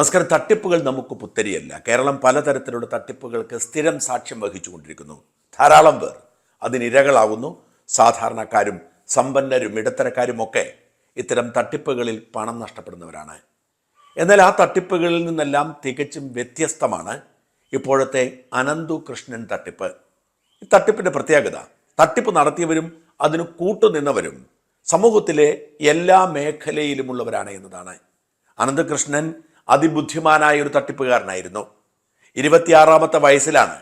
നമസ്കാരം. തട്ടിപ്പുകൾ നമുക്ക് പുത്തരിയല്ല. കേരളം പലതരത്തിലുള്ള തട്ടിപ്പുകൾക്ക് സ്ഥിരം സാക്ഷ്യം വഹിച്ചുകൊണ്ടിരിക്കുന്നു. ധാരാളം പേർ അതിനിരകളാവുന്നു. സാധാരണക്കാരും സമ്പന്നരും ഇടത്തരക്കാരും ഒക്കെ ഇത്തരം തട്ടിപ്പുകളിൽ പണം നഷ്ടപ്പെടുന്നവരാണ്. എന്നാൽ ആ തട്ടിപ്പുകളിൽ നിന്നെല്ലാം തികച്ചും വ്യത്യസ്തമാണ് ഇപ്പോഴത്തെ അനന്തു കൃഷ്ണൻ തട്ടിപ്പ്. ഈ തട്ടിപ്പിന്റെ പ്രത്യേകത തട്ടിപ്പ് നടത്തിയവരും അതിന് കൂട്ടുനിന്നവരും സമൂഹത്തിലെ എല്ലാ മേഖലയിലുമുള്ളവരാണ് എന്നതാണ്. അനന്തകൃഷ്ണൻ അതിബുദ്ധിമാനായ ഒരു തട്ടിപ്പുകാരനായിരുന്നു. ഇരുപത്തിയാറാമത്തെ വയസ്സിലാണ്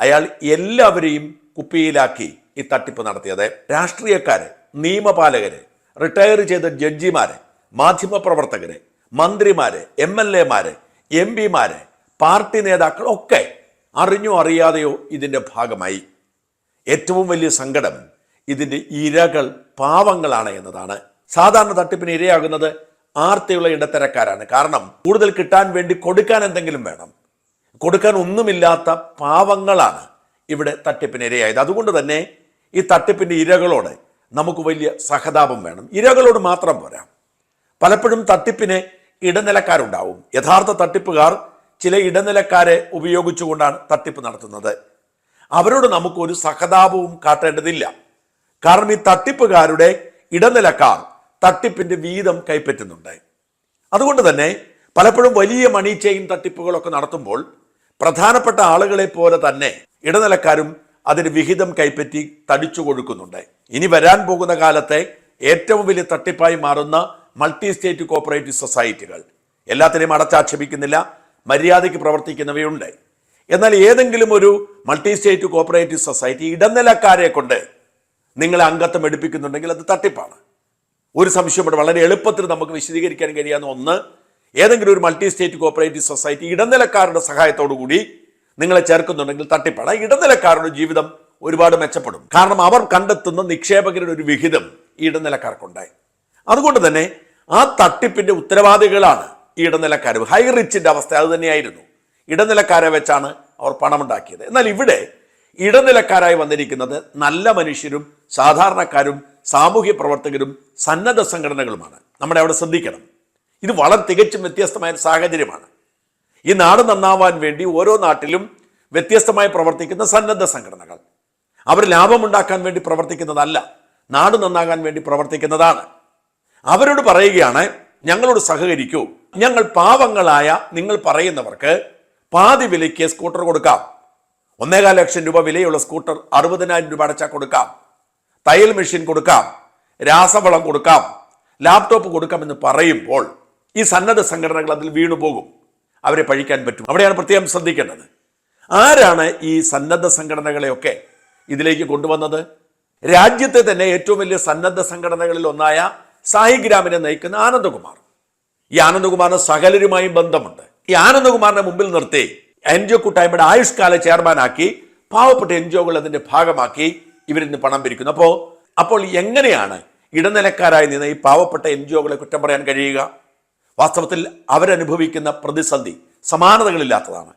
അയാൾ എല്ലാവരെയും കുപ്പിയിലാക്കി ഈ തട്ടിപ്പ് നടത്തിയത്. രാഷ്ട്രീയക്കാര് നിയമപാലകര് റിട്ടയർ ചെയ്ത ജഡ്ജിമാര് മാധ്യമപ്രവർത്തകര് മന്ത്രിമാര് എം എൽ എമാര് എം പിമാര് പാർട്ടി നേതാക്കൾ ഒക്കെ അറിഞ്ഞോ അറിയാതെയോ ഇതിന്റെ ഭാഗമായി. ഏറ്റവും വലിയ സങ്കടം ഇതിന്റെ ഇരകൾ പാവങ്ങളാണ് എന്നതാണ്. സാധാരണ തട്ടിപ്പിന് ഇരയാകുന്നത് ആർത്തിയുള്ള ഇടത്തരക്കാരാണ്. കാരണം കൂടുതൽ കിട്ടാൻ വേണ്ടി കൊടുക്കാൻ എന്തെങ്കിലും വേണം. കൊടുക്കാൻ ഒന്നുമില്ലാത്ത പാവങ്ങളാണ് ഇവിടെ തട്ടിപ്പിന് ഇരയായത്. അതുകൊണ്ട് തന്നെ ഈ തട്ടിപ്പിന്റെ ഇരകളോട് നമുക്ക് വലിയ സഹതാപം വേണം. ഇരകളോട് മാത്രം പോരാ. പലപ്പോഴും തട്ടിപ്പിന് ഇടനിലക്കാരുണ്ടാവും. യഥാർത്ഥ തട്ടിപ്പുകാർ ചില ഇടനിലക്കാരെ ഉപയോഗിച്ചുകൊണ്ടാണ് തട്ടിപ്പ് നടത്തുന്നത്. അവരോട് നമുക്കൊരു സഹതാപവും കാട്ടേണ്ടതില്ല. കാരണം ഈ തട്ടിപ്പുകാരുടെ ഇടനിലക്കാർ തട്ടിപ്പിന്റെ വീതം കൈപ്പറ്റുന്നുണ്ടായി. അതുകൊണ്ട് തന്നെ പലപ്പോഴും വലിയ മണി ചെയിൻ തട്ടിപ്പുകളൊക്കെ നടത്തുമ്പോൾ പ്രധാനപ്പെട്ട ആളുകളെ പോലെ തന്നെ ഇടനിലക്കാരും അതിന് വിഹിതം കൈപ്പറ്റി തടിച്ചു കൊഴുക്കുന്നുണ്ട് ഇനി വരാൻ പോകുന്ന കാലത്തെ ഏറ്റവും വലിയ തട്ടിപ്പായി മാറുന്ന മൾട്ടി സ്റ്റേറ്റ് കോപ്പറേറ്റീവ് സൊസൈറ്റികൾ എല്ലാത്തിനെയും അടച്ചാക്ഷേപിക്കുന്നില്ല മര്യാദയ്ക്ക് പ്രവർത്തിക്കുന്നവയുണ്ട്. എന്നാൽ ഏതെങ്കിലും ഒരു മൾട്ടി സ്റ്റേറ്റ് കോപ്പറേറ്റീവ് സൊസൈറ്റി ഇടനിലക്കാരെ കൊണ്ട് നിങ്ങളെ അംഗത്വം എടുപ്പിക്കുന്നുണ്ടെങ്കിൽ അത് തട്ടിപ്പാണ്. ഒരു സംശയമുണ്ട് വളരെ എളുപ്പത്തിൽ നമുക്ക് വിശദീകരിക്കാൻ കഴിയാവുന്ന ഒന്ന് ഏതെങ്കിലും ഒരു മൾട്ടി സ്റ്റേറ്റ് കോപ്പറേറ്റീവ് സൊസൈറ്റി ഇടനിലക്കാരുടെ സഹായത്തോടു കൂടി നിങ്ങളെ ചേർക്കുന്നുണ്ടെങ്കിൽ തട്ടിപ്പാണ്. ഇടനിലക്കാരുടെ ജീവിതം ഒരുപാട് മെച്ചപ്പെടും. കാരണം അവർ കണ്ടെത്തുന്ന നിക്ഷേപകരുടെ ഒരു വിഹിതം ഈ ഇടനിലക്കാർക്കുണ്ടായി. അതുകൊണ്ട് തന്നെ ആ തട്ടിപ്പിന്റെ ഉത്തരവാദികളാണ് ഈ ഇടനിലക്കാർ ഹൈ റിച്ചിന്റെ അവസ്ഥ അത് തന്നെയായിരുന്നു. ഇടനിലക്കാരെ വെച്ചാണ് അവർ പണമുണ്ടാക്കിയത്. എന്നാൽ ഇവിടെ ഇടനിലക്കാരായി വന്നിരിക്കുന്നത് നല്ല മനുഷ്യരും സാധാരണക്കാരും സാമൂഹ്യ പ്രവർത്തകരും സന്നദ്ധ സംഘടനകളുമാണ്. നമ്മുടെ അവിടെ ശ്രദ്ധിക്കണം. ഇത് വളരെ തികച്ചും വ്യത്യസ്തമായ സാഹചര്യമാണ്. ഈ നാട് നന്നാവാൻ വേണ്ടി ഓരോ നാട്ടിലും വ്യത്യസ്തമായി പ്രവർത്തിക്കുന്ന സന്നദ്ധ സംഘടനകൾ. അവർ ലാഭമുണ്ടാക്കാൻ വേണ്ടി പ്രവർത്തിക്കുന്നതല്ല നാട് നന്നാകാൻ വേണ്ടി പ്രവർത്തിക്കുന്നതാണ്. അവരോട് പറയുകയാണ് ഞങ്ങളോട് സഹകരിക്കൂ. ഞങ്ങൾ പാവങ്ങളായ നിങ്ങൾ പറയുന്നവർക്ക് പാതി വിലയ്ക്ക് സ്കൂട്ടർ കൊടുക്കാം. ഒന്നേകാൽ ലക്ഷം രൂപ വിലയുള്ള സ്കൂട്ടർ അറുപതിനായിരം രൂപ അടച്ചാൽ കൊടുക്കാം. തയ്യൽ മെഷീൻ കൊടുക്കാം രാസവളം കൊടുക്കാം ലാപ്ടോപ്പ് കൊടുക്കാം എന്ന് പറയുമ്പോൾ ഈ സന്നദ്ധ സംഘടനകൾ അതിൽ വീണുപോകും അവരെ പഴിക്കാൻ പറ്റും. അവിടെയാണ് പ്രത്യേകം ശ്രദ്ധിക്കേണ്ടത്. ആരാണ് ഈ സന്നദ്ധ സംഘടനകളെയൊക്കെ ഇതിലേക്ക് കൊണ്ടുവന്നത്? രാജ്യത്തെ തന്നെ ഏറ്റവും വലിയ സന്നദ്ധ സംഘടനകളിൽ ഒന്നായ സായിഗ്രാമിനെ നയിക്കുന്ന ആനന്ദകുമാർ. ഈ ആനന്ദകുമാറിന് സകലരുമായും ബന്ധമുണ്ട്. ഈ ആനന്ദകുമാറിനെ മുമ്പിൽ നിർത്തി എൻ ജി ഒ കൂട്ടായ്മയുടെ ആയുഷ്കാല ചെയർമാനാക്കി പാവപ്പെട്ട എൻ ജി ഒകൾ അതിന്റെ ഭാഗമാക്കി ഇവരിന്ന് പണം പിരിക്കുന്നു. അപ്പോൾ അപ്പോൾ എങ്ങനെയാണ് ഇടനിലക്കാരായി നിന്ന് ഈ പാവപ്പെട്ട എൻ ജി ഒകളെ കുറ്റം പറയാൻ കഴിയുക? വാസ്തവത്തിൽ അവരനുഭവിക്കുന്ന പ്രതിസന്ധി സമാനതകളില്ലാത്തതാണ്.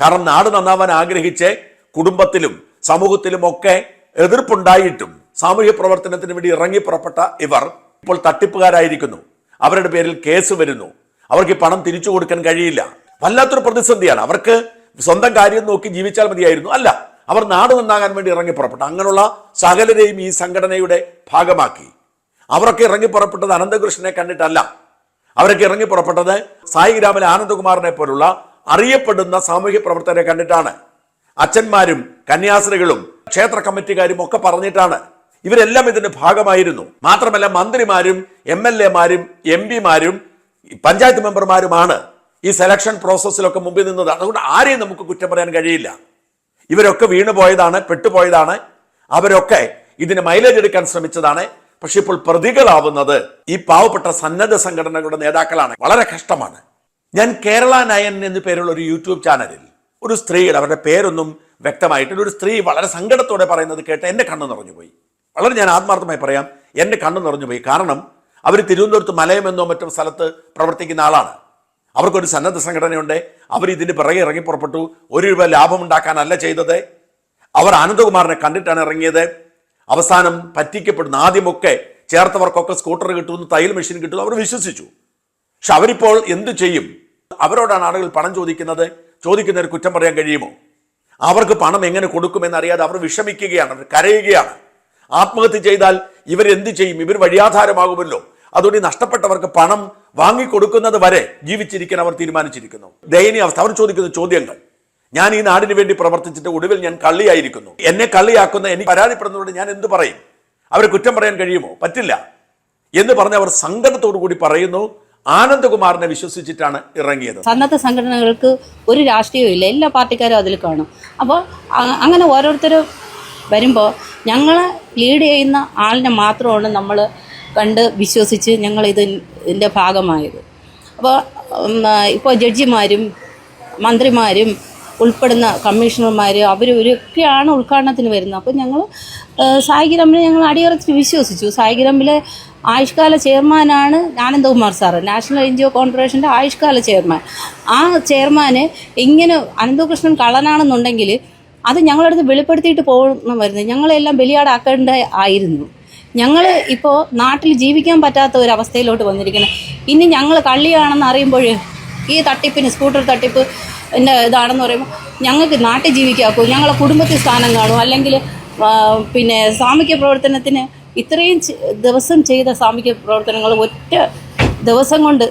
കാരണം നാട് നന്നാവാൻ ആഗ്രഹിച്ച് കുടുംബത്തിലും സമൂഹത്തിലും ഒക്കെ എതിർപ്പുണ്ടായിട്ടും സാമൂഹ്യ പ്രവർത്തനത്തിന് വേണ്ടി ഇറങ്ങി പുറപ്പെട്ട ഇവർ ഇപ്പോൾ തട്ടിപ്പുകാരായിരിക്കുന്നു. അവരുടെ പേരിൽ കേസ് വരുന്നു. അവർക്ക് പണം തിരിച്ചു കൊടുക്കാൻ കഴിയില്ല. വല്ലാത്തൊരു പ്രതിസന്ധിയാണ്. അവർക്ക് സ്വന്തം കാര്യം നോക്കി ജീവിച്ചാൽ മതിയായിരുന്നു. അല്ല അവർ നാട് നന്നാകാൻ വേണ്ടി ഇറങ്ങി പുറപ്പെട്ടു. അങ്ങനെയുള്ള സകലരെയും ഈ സംഘടനയുടെ ഭാഗമാക്കി. അവരൊക്കെ ഇറങ്ങി പുറപ്പെട്ടത് അനന്തകൃഷ്ണനെ കണ്ടിട്ടല്ല. അവരൊക്കെ ഇറങ്ങി പുറപ്പെട്ടത് സായിഗ്രാമിലെ ആനന്ദകുമാറിനെ പോലുള്ള അറിയപ്പെടുന്ന സാമൂഹ്യ പ്രവർത്തകരെ കണ്ടിട്ടാണ്. അച്ഛന്മാരും കന്യാസ്ത്രീകളും ക്ഷേത്ര കമ്മിറ്റിക്കാരും ഒക്കെ പറഞ്ഞിട്ടാണ്. ഇവരെല്ലാം ഇതിന്റെ ഭാഗമായിരുന്നു. മാത്രമല്ല മന്ത്രിമാരും എം എൽ എമാരും എം പിമാരും പഞ്ചായത്ത് മെമ്പർമാരുമാണ് ഈ സെലക്ഷൻ പ്രോസസ്സിലൊക്കെ മുമ്പിൽ നിന്നത്. അതുകൊണ്ട് ആരെയും നമുക്ക് കുറ്റം പറയാൻ കഴിയില്ല. ഇവരൊക്കെ വീണുപോയതാണ് പെട്ടുപോയതാണ്. അവരൊക്കെ ഇതിന് മൈലേജ് എടുക്കാൻ ശ്രമിച്ചതാണ്. പക്ഷെ ഇപ്പോൾ പ്രതികളാവുന്നത് ഈ പാവപ്പെട്ട സന്നദ്ധ സംഘടനകളുടെ നേതാക്കളാണ്. വളരെ കഷ്ടമാണ്. ഞാൻ കേരള നയൻ എന്നു പേരുള്ള ഒരു യൂട്യൂബ് ചാനലിൽ ഒരു സ്ത്രീയുടെ അവരുടെ പേരൊന്നും വ്യക്തമായിട്ടില്ല. ഒരു സ്ത്രീ വളരെ സങ്കടത്തോടെ പറയുന്നത് കേട്ട് എന്റെ നിറഞ്ഞു നിറഞ്ഞുപോയി വളരെ ഞാൻ ആത്മാർത്ഥമായി പറയാം എന്റെ നിറഞ്ഞു നിറഞ്ഞുപോയി കാരണം അവർ തിരുവനന്തപുരത്ത് മലയമെന്നോ മറ്റോ സ്ഥലത്ത് പ്രവർത്തിക്കുന്ന ആളാണ്. അവർക്കൊരു സന്നദ്ധ സംഘടനയുണ്ട്. അവർ ഇതിന് പിറകെ ഇറങ്ങി പുറപ്പെട്ടു. ഒരു രൂപ ലാഭമുണ്ടാക്കാനല്ല ചെയ്തത്. അവർ ആനന്ദകുമാറിനെ കണ്ടിട്ടാണ് ഇറങ്ങിയത്. അവസാനം പറ്റിക്കപ്പെടുന്ന ആദ്യമൊക്കെ ചേർത്തവർക്കൊക്കെ സ്കൂട്ടർ കിട്ടുമെന്ന് തയ്യൽ മെഷീൻ കിട്ടുമെന്ന് അവർ വിശ്വസിച്ചു. പക്ഷെ അവരിപ്പോൾ എന്ത് ചെയ്യും? അവരോടാണ് ആളുകൾ പണം ചോദിക്കുന്നത്. ചോദിക്കുന്നവർ കുറ്റം പറയാൻ കഴിയുമോ? അവർക്ക് പണം എങ്ങനെ കൊടുക്കുമെന്ന് അറിയാതെ അവർ വിഷമിക്കുകയാണ്. അവർ കരയുകയാണ്. ആത്മഹത്യ ചെയ്താൽ ഇവരെന്ത് ചെയ്യും? ഇവർ വഴിയാധാരമാകുമല്ലോ. അതുകൊണ്ട് നഷ്ടപ്പെട്ടവർക്ക് പണം വാങ്ങിക്കൊടുക്കുന്നത് വരെ ജീവിച്ചിരിക്കാൻ അവർ തീരുമാനിച്ചിരിക്കുന്നു. ദയനീയ അവസ്ഥ. അവർ ചോദിക്കുന്ന ചോദ്യങ്ങൾ. ഞാൻ ഈ നാടിന് വേണ്ടി പ്രവർത്തിച്ചിട്ട് ഒടുവിൽ ഞാൻ കള്ളിയായിരിക്കുന്നു. എന്നെ കള്ളിയാക്കുന്ന എനിക്ക് പരാതിപ്പെടുന്നതുകൊണ്ട് ഞാൻ എന്ത് പറയും? അവരെ കുറ്റം പറയാൻ കഴിയുമോ? പറ്റില്ല. എന്ന് പറഞ്ഞ് അവർ സങ്കടത്തോടു കൂടി പറയുന്നു. ആനന്ദകുമാറിനെ വിശ്വസിച്ചിട്ടാണ് ഇറങ്ങിയത്. സന്നദ്ധ സംഘടനകൾക്ക് ഒരു രാഷ്ട്രീയവും ഇല്ല. എല്ലാ പാർട്ടിക്കാരും അതിൽ കാണും. അപ്പോൾ അങ്ങനെ ഓരോരുത്തർ വരുമ്പോൾ ഞങ്ങളെ ലീഡ് ചെയ്യുന്ന ആളിനെ മാത്രമാണ് നമ്മൾ കണ്ട് വിശ്വസിച്ച് ഞങ്ങൾ ഇത് ഇതിന്റെ ഭാഗമായത്. അപ്പോൾ ഇപ്പോൾ ജഡ്ജിമാരും മന്ത്രിമാരും ഉൾപ്പെടുന്ന കമ്മീഷണർമാർ അവർ ഒരൊക്കെയാണ് ഉദ്ഘാടനത്തിന് വരുന്നത്. അപ്പോൾ ഞങ്ങൾ സായിഗ്രാമിനെ ഞങ്ങൾ അടിയറച്ച് വിശ്വസിച്ചു. സായിഗ്രാമിലെ ആയുഷ്കാല ചെയർമാനാണ് Anandakumar sir national N G O കോൺഫറേഷന്റെ ആയുഷ്കാല ചെയർമാൻ. ആ ചെയർമാന് ഇങ്ങനെ അനന്തകൃഷ്ണൻ കള്ളനാണെന്നുണ്ടെങ്കിൽ അത് ഞങ്ങളടുത്ത് വെളിപ്പെടുത്തിയിട്ട് പോകണം വരുന്നത് ഞങ്ങളെല്ലാം ബലിയാടാക്കേണ്ട ആയിരുന്നു. ഞങ്ങൾ ഇപ്പോൾ നാട്ടിൽ ജീവിക്കാൻ പറ്റാത്ത ഒരു അവസ്ഥയിലോട്ട് വന്നിരിക്കുന്നത് ഇനി ഞങ്ങൾ കള്ളിയാണെന്ന് അറിയുമ്പോൾ ഈ തട്ടിപ്പിന് സ്കൂട്ടർ തട്ടിപ്പ് എന്റെ ഇതാണെന്ന് പറയുമ്പോൾ ഞങ്ങൾക്ക് നാട്ടിൽ ജീവിക്കാക്കൂ? ഞങ്ങളെ കുടുംബത്തിൽ സ്ഥാനം കാണും അല്ലെങ്കിൽ പിന്നെ സാമൂഹ്യ പ്രവർത്തനത്തിന് ഇത്രയും ദിവസം ചെയ്ത സാമൂഹ്യ പ്രവർത്തനങ്ങൾ ഒറ്റ ദിവസം കൊണ്ട്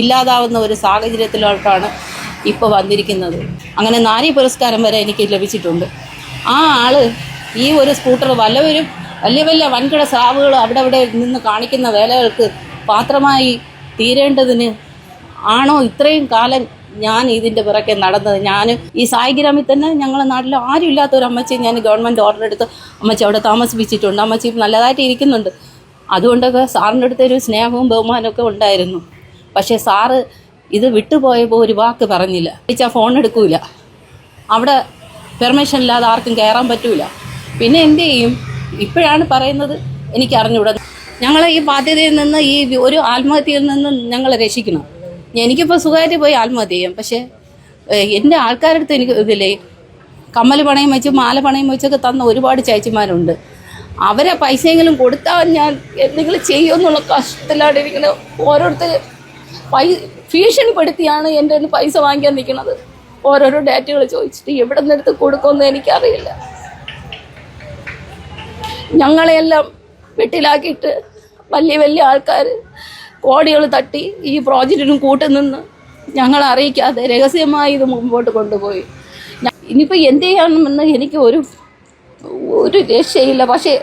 ഇല്ലാതാവുന്ന ഒരു സാഹചര്യത്തിലോട്ടാണ് ഇപ്പോൾ വന്നിരിക്കുന്നത്. അങ്ങനെ നാരി പുരസ്കാരം വരെ എനിക്ക് ലഭിച്ചിട്ടുണ്ട്. ആ ആൾ ഈ ഒരു സ്കൂട്ടർ വല്ലവരും വലിയ വലിയ വൻകിട സ്രാവുകൾ അവിടെ അവിടെ നിന്ന് കാണിക്കുന്ന വേലകൾക്ക് പാത്രമായി തീരേണ്ടതിന് ആണോ ഇത്രയും കാലം ഞാൻ ഇതിന്റെ പിറകെ നടന്നത്? ഞാൻ ഈ സായിഗ്രാമിൽ തന്നെ ഞങ്ങളുടെ നാട്ടിൽ ആരും ഇല്ലാത്ത ഒരു അമ്മച്ചി ഞാൻ ഗവൺമെന്റ് ഓർഡർ എടുത്ത് അമ്മച്ചി അവിടെ താമസിപ്പിച്ചിട്ടുണ്ട്. അമ്മച്ചി നല്ലതായിട്ട് ഇരിക്കുന്നുണ്ട്. അതുകൊണ്ടൊക്കെ സാറിന്റെ അടുത്ത് ഒരു സ്നേഹവും ബഹുമാനമൊക്കെ ഉണ്ടായിരുന്നു. പക്ഷേ സാറ് ഇത് വിട്ടുപോയപ്പോൾ ഒരു വാക്ക് പറഞ്ഞില്ല. വിളിച്ചാൽ ഫോൺ എടുക്കൂല. അവിടെ പെർമിഷൻ ഇല്ലാതെ ആർക്കും കയറാൻ പറ്റൂല. പിന്നെ എന്ത് ചെയ്യും? ഇപ്പോഴാണ് പറയുന്നത് എനിക്ക് അറിഞ്ഞുകൂടാ ഞങ്ങളെ ഈ ബാധ്യതയിൽ നിന്ന് ഈ ഒരു ആത്മഹത്യയിൽ നിന്ന് ഞങ്ങളെ രക്ഷിക്കണം. എനിക്കിപ്പോൾ സുഖമായിട്ട് പോയി ആത്മഹത്യ ചെയ്യാം. പക്ഷേ എന്റെ ആൾക്കാരുടെ അടുത്ത് എനിക്ക് ഇതില്ലേ കമ്മൽ പണയം വെച്ച് മാല പണയം വെച്ചൊക്കെ തന്ന ഒരുപാട് ചേച്ചിമാരുണ്ട്. അവരെ പൈസയെങ്കിലും കൊടുത്താൽ ഞാൻ എന്തെങ്കിലും ചെയ്യുമെന്നുള്ള കഷ്ടത്തിലാണ് ഇരിക്കുന്നത്. ഓരോരുത്തർ പൈ ഭീഷണിപ്പെടുത്തിയാണ് എന്റെ പൈസ വാങ്ങിക്കാൻ നിൽക്കുന്നത്. ഓരോരോ ഡേറ്റുകൾ ചോദിച്ചിട്ട് എവിടെ നിന്നെടുത്ത് കൊടുക്കുമെന്ന് എനിക്കറിയില്ല. ഞങ്ങളെയെല്ലാം വെട്ടിലാക്കിയിട്ട് വലിയ വലിയ ആൾക്കാർ കോടികൾ തട്ടി ഈ പ്രോജക്റ്റിനും കൂട്ടുനിന്ന് ഞങ്ങളെ അറിയിക്കാതെ രഹസ്യമായി ഇത് മുമ്പോട്ട് കൊണ്ടുപോയി. ഇനിയിപ്പോൾ എന്ത് ചെയ്യണമെന്ന് എനിക്ക് ഒരു ഒരു രക്ഷയില്ല. പക്ഷേ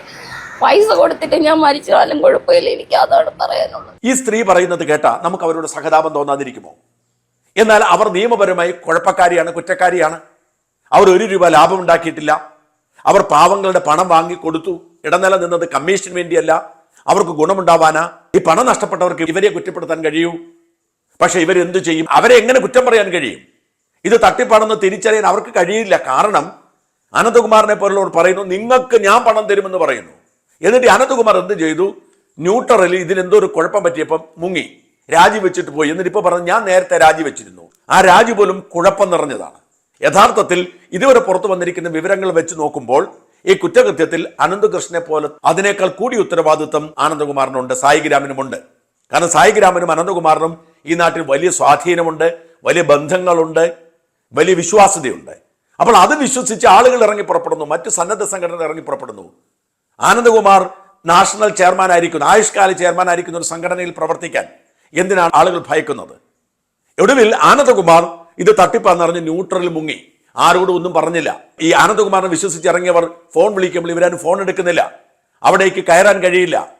പൈസ കൊടുത്തിട്ട് ഞാൻ മരിച്ചാലും കുഴപ്പമില്ല. എനിക്ക് അതാണ് പറയാനുള്ളത്. ഈ സ്ത്രീ പറയുന്നത് കേട്ടാ നമുക്ക് അവരോട് സഹതാപം തോന്നാതിരിക്കുമോ? എന്നാൽ അവർ നിയമപരമായി കുഴപ്പക്കാരിയാണ് കുറ്റക്കാരിയാണ്. അവർ ഒരു രൂപ ലാഭം ഉണ്ടാക്കിയിട്ടില്ല അവർ പാവങ്ങളുടെ പണം വാങ്ങി കൊടുത്തു ഇടനില നിന്നത് കമ്മീഷന് വേണ്ടിയല്ല അവർക്ക് ഗുണമുണ്ടാവാനാ. ഈ പണം നഷ്ടപ്പെട്ടവർക്ക് ഇവരെ കുറ്റപ്പെടുത്താൻ കഴിയൂ. പക്ഷെ ഇവരെന്ത് ചെയ്യും? അവരെ എങ്ങനെ കുറ്റം പറയാൻ കഴിയും? ഇത് തട്ടിപ്പാണെന്ന് തിരിച്ചറിയാൻ അവർക്ക് കഴിയില്ല. കാരണം അനന്തകുമാറിനെ പോലുള്ളവർ പറയുന്നു നിങ്ങൾക്ക് ഞാൻ പണം തരുമെന്ന് പറയുന്നു. എന്നിട്ട് അനന്തകുമാർ എന്ത് ചെയ്തു? ന്യൂട്രലിൽ ഇതിനെന്തോ ഒരു കുഴപ്പം പറ്റിയപ്പം മുങ്ങി. രാജിവെച്ചിട്ട് പോയി. എന്നിട്ട് ഇപ്പോൾ പറഞ്ഞു ഞാൻ നേരത്തെ രാജിവെച്ചിരുന്നു ആ രാജി പോലും കുഴപ്പം നിറഞ്ഞതാണ്. യഥാർത്ഥത്തിൽ ഇതുവരെ പുറത്തു വന്നിരിക്കുന്ന വിവരങ്ങൾ വെച്ച് നോക്കുമ്പോൾ ഈ കുറ്റകൃത്യത്തിൽ അനന്തകൃഷ്ണനെ പോലെ അതിനേക്കാൾ കൂടി ഉത്തരവാദിത്വം ആനന്ദകുമാറിനുണ്ട് സായിഗ്രാമിനുമുണ്ട്. കാരണം സായിഗ്രാമിനും അനന്തകുമാറിനും ഈ നാട്ടിൽ വലിയ സ്വാധീനമുണ്ട് വലിയ ബന്ധങ്ങളുണ്ട് വലിയ വിശ്വാസ്യതയുണ്ട്. അപ്പോൾ അത് വിശ്വസിച്ച് ആളുകൾ ഇറങ്ങി പുറപ്പെടുന്നു മറ്റ് സന്നദ്ധ സംഘടനകൾ ഇറങ്ങി പുറപ്പെടുന്നു. ആനന്ദകുമാർ നാഷണൽ ചെയർമാൻ ആയിരിക്കുന്നു ആയുഷ്കാല ചെയർമാൻ ആയിരിക്കുന്ന ഒരു സംഘടനയിൽ പ്രവർത്തിക്കാൻ എന്തിനാണ് ആളുകൾ ഭയക്കുന്നത്? ഒടുവിൽ ആനന്ദകുമാർ ഇത് തട്ടിപ്പാന്നറിഞ്ഞ് ന്യൂട്രലിൽ മുങ്ങി. ആരോടും ഒന്നും പറഞ്ഞില്ല. ഈ ആനന്ദകുമാറിനെ വിശ്വസിച്ചിറങ്ങിയവർ ഫോൺ വിളിക്കുമ്പോൾ ഇവരാരും ഫോൺ എടുക്കുന്നില്ല. അവിടേക്ക് കയറാൻ കഴിയില്ല.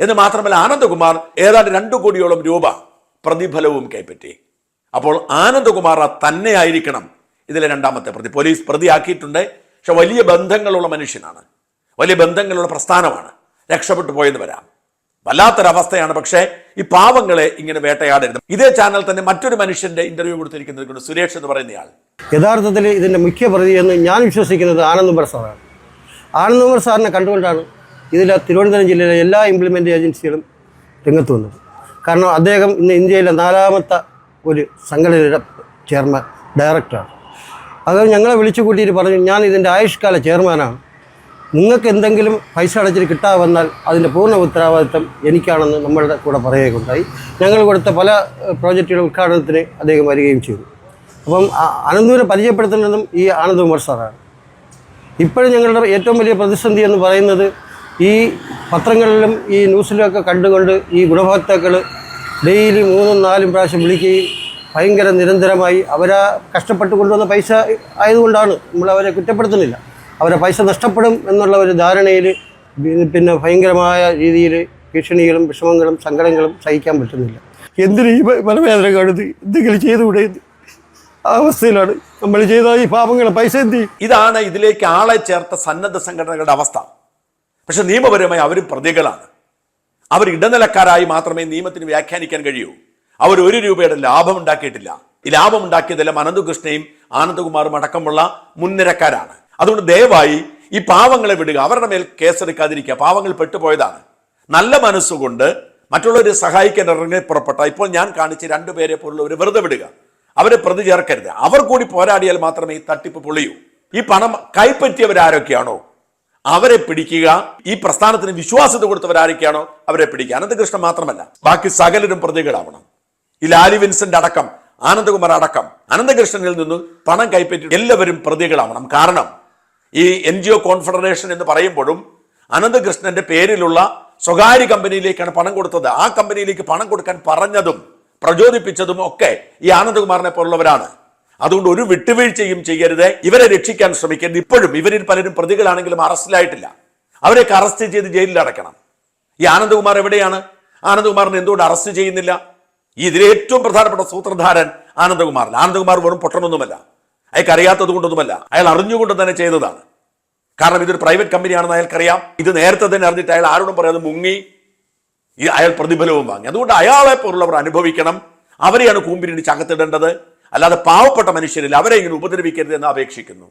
എന്ന് മാത്രമല്ല ആനന്ദകുമാർ ഏതാണ്ട് രണ്ടു കോടിയോളം രൂപ പ്രതിഫലവും കൈപ്പറ്റി. അപ്പോൾ ആനന്ദകുമാർ തന്നെ ആയിരിക്കണം ഇതിലെ രണ്ടാമത്തെ പ്രതി. പോലീസ് പ്രതിയാക്കിയിട്ടുണ്ട്. പക്ഷെ വലിയ ബന്ധങ്ങളുള്ള മനുഷ്യനാണ്. വലിയ ബന്ധങ്ങളുള്ള പ്രസ്ഥാനമാണ്. രക്ഷപ്പെട്ടു പോയെന്ന് വരാം. വല്ലാത്തൊരവസ്ഥയാണ്. പക്ഷേ ഈ പാവങ്ങളെ ഇങ്ങനെ വേട്ടയാടരുത്. ഇതേ ചാനൽ തന്നെ മറ്റൊരു മനുഷ്യന്റെ ഇന്റർവ്യൂ കൊടുത്തിരിക്കുന്നത് സുരേഷ് എന്ന് പറയുന്നയാൾ യഥാർത്ഥത്തിൽ ഇതിന്റെ മുഖ്യ പ്രതി എന്ന് ഞാൻ വിശ്വസിക്കുന്നത് ആനന്ദുമർ സാറാണ്. ആനന്ദുമർ സാറിനെ കണ്ടുകൊണ്ടാണ് ഇതിലെ തിരുവനന്തപുരം ജില്ലയിലെ എല്ലാ ഇംപ്ലിമെന്റ് ഏജൻസികളും രംഗത്ത് വന്നത്. കാരണം അദ്ദേഹം ഇന്ന് ഇന്ത്യയിലെ നാലാമത്തെ ഒരു സംഘടനയുടെ ചെയർമാൻ ഡയറക്ടറാണ് അത് ഞങ്ങളെ വിളിച്ചു കൂട്ടിയിട്ട് പറഞ്ഞു ഞാൻ ഇതിന്റെ ആയുഷ്കാല ചെയർമാനാണ് നിങ്ങൾക്ക് എന്തെങ്കിലും പൈസ അടച്ചിട്ട് കിട്ടാമെന്നാൽ അതിന്റെ പൂർണ ഉത്തരവാദിത്തം എനിക്കാണെന്ന് നമ്മളുടെ കൂടെ പറയുകയുണ്ടായി. ഞങ്ങൾ കൊടുത്ത പല പ്രോജക്റ്റുകളുടെ ഉദ്ഘാടനത്തിന് അദ്ദേഹം വരികയും ചെയ്തു. അപ്പം അനന്തൂരെ പരിചയപ്പെടുത്തുന്നതും ഈ ആനന്ദകുമാർ സാറാണ്. ഇപ്പോഴും ഞങ്ങളുടെ ഏറ്റവും വലിയ പ്രതിസന്ധി എന്ന് പറയുന്നത് ഈ പത്രങ്ങളിലും ഈ ന്യൂസിലുമൊക്കെ കണ്ടുകൊണ്ട് ഈ ഗുണഭോക്താക്കൾ ഡെയിലി മൂന്നും നാലും പ്രാവശ്യം വിളിക്കുകയും ഭയങ്കര നിരന്തരമായി അവരാ കഷ്ടപ്പെട്ട് കൊണ്ടുവന്ന പൈസ ആയതുകൊണ്ടാണ് നമ്മൾ അവരെ കുറ്റപ്പെടുത്തുന്നില്ല. അവരെ പൈസ നഷ്ടപ്പെടും എന്നുള്ള ഒരു ധാരണയിൽ പിന്നെ ഭയങ്കരമായ രീതിയിൽ ഭീഷണികളും വിഷമങ്ങളും സങ്കടങ്ങളും സഹിക്കാൻ പറ്റുന്നില്ല. എന്തിന് ഈ മനവേദന കാണുന്നത് എന്തെങ്കിലും ചെയ്തുകൂടെ? അവസ്ഥയിലാണ് നമ്മൾ ചെയ്ത ഈ പാപങ്ങളെ പൈസ എന്ത് ഇതാണ് ഇതിലേക്ക് ആളെ ചേർത്ത സന്നദ്ധ സംഘടനകളുടെ അവസ്ഥ. പക്ഷെ നിയമപരമായി അവർ പ്രതികളാണ്. അവർ ഇടനിലക്കാരായി മാത്രമേ നിയമത്തിന് വ്യാഖ്യാനിക്കാൻ കഴിയൂ. അവർ ഒരു രൂപയുടെ ലാഭം ഉണ്ടാക്കിയിട്ടില്ല. ഈ ലാഭം ഉണ്ടാക്കിയതെല്ലാം അനന്തകൃഷ്ണയും ആനന്ദകുമാറും അടക്കമുള്ള മുൻനിരക്കാരാണ്. അതുകൊണ്ട് ദയവായി ഈ പാവങ്ങളെ വിടുക. അവരുടെ മേൽ കേസെടുക്കാതിരിക്കുക. പാവങ്ങൾ പെട്ടുപോയതാണ്. നല്ല മനസ്സുകൊണ്ട് മറ്റുള്ളവരെ സഹായിക്കാൻ ഇറങ്ങി പുറപ്പെട്ട ഇപ്പോൾ ഞാൻ കാണിച്ച രണ്ടുപേരെ പോലുള്ളവരെ വെറുതെ വിടുക. അവരെ പ്രതി ചേർക്കരുത്. അവർ കൂടി പോരാടിയാൽ മാത്രമേ ഈ തട്ടിപ്പ് പൊളിയൂ. ഈ പണം കൈപ്പറ്റിയവരാരൊക്കെയാണോ? അവരെ പിടിക്കുക. ഈ പ്രസ്ഥാനത്തിന് വിശ്വാസത കൊടുത്തവരാരൊക്കെയാണോ? അവരെ പിടിക്കുക. അനന്തകൃഷ്ണൻ മാത്രമല്ല. ബാക്കി സകലരും പ്രതികളാവണം. ഈ ലാലി വിൻസെന്റ് അടക്കം ആനന്ദകുമാർ അടക്കം അനന്തകൃഷ്ണനിൽ നിന്ന് പണം കൈപ്പറ്റി എല്ലാവരും പ്രതികളാവണം. കാരണം ഈ എൻ ജി ഒ കോൺഫെഡറേഷൻ എന്ന് പറയുമ്പോഴും അനന്തകൃഷ്ണന്റെ പേരിലുള്ള സ്വകാര്യ കമ്പനിയിലേക്കാണ് പണം കൊടുത്തത്. ആ കമ്പനിയിലേക്ക് പണം കൊടുക്കാൻ പറഞ്ഞതും പ്രചോദിപ്പിച്ചതും ഒക്കെ ഈ ആനന്ദകുമാറിനെ പോലുള്ളവരാണ്. അതുകൊണ്ട് ഒരു വിട്ടുവീഴ്ചയും ചെയ്യരുത്. ഇവരെ രക്ഷിക്കാൻ ശ്രമിക്കരുത്. ഇപ്പോഴും ഇവരിൽ പലരും പ്രതികളാണെങ്കിലും അറസ്റ്റിലായിട്ടില്ല. അവരെയൊക്കെ അറസ്റ്റ് ചെയ്ത് ജയിലിൽ അടക്കണം ഈ ആനന്ദകുമാർ എവിടെയാണ്? ആനന്ദകുമാറിനെ എന്തുകൊണ്ട് അറസ്റ്റ് ചെയ്യുന്നില്ല? ഇതിലേറ്റവും പ്രധാനപ്പെട്ട സൂത്രധാരൻ ആനന്ദകുമാറിൽ. ആനന്ദകുമാർ വെറും പൊട്ടനൊന്നുമല്ല. അയാൾക്ക് അറിയാത്തത് കൊണ്ടൊന്നുമല്ല. അയാൾ അറിഞ്ഞുകൊണ്ട് തന്നെ ചെയ്തതാണ്. കാരണം ഇതൊരു പ്രൈവറ്റ് കമ്പനിയാണെന്ന് അയാൾക്കറിയാം. ഇത് നേരത്തെ തന്നെ അറിഞ്ഞിട്ട് അയാൾ ആരോടും പറയാതെ മുങ്ങി അയാൾ പ്രതിഫലവും വാങ്ങി. അതുകൊണ്ട് അയാളെ പോലുള്ളവർ അനുഭവിക്കണം. അവരെയാണ് കൂമ്പിരിടിച്ച് അകത്തിടേണ്ടത് അല്ലാതെ പാവപ്പെട്ട മനുഷ്യരിൽ അവരെ ഇങ്ങനെ ഉപദ്രവിക്കരുത് എന്ന് അപേക്ഷിക്കുന്നു.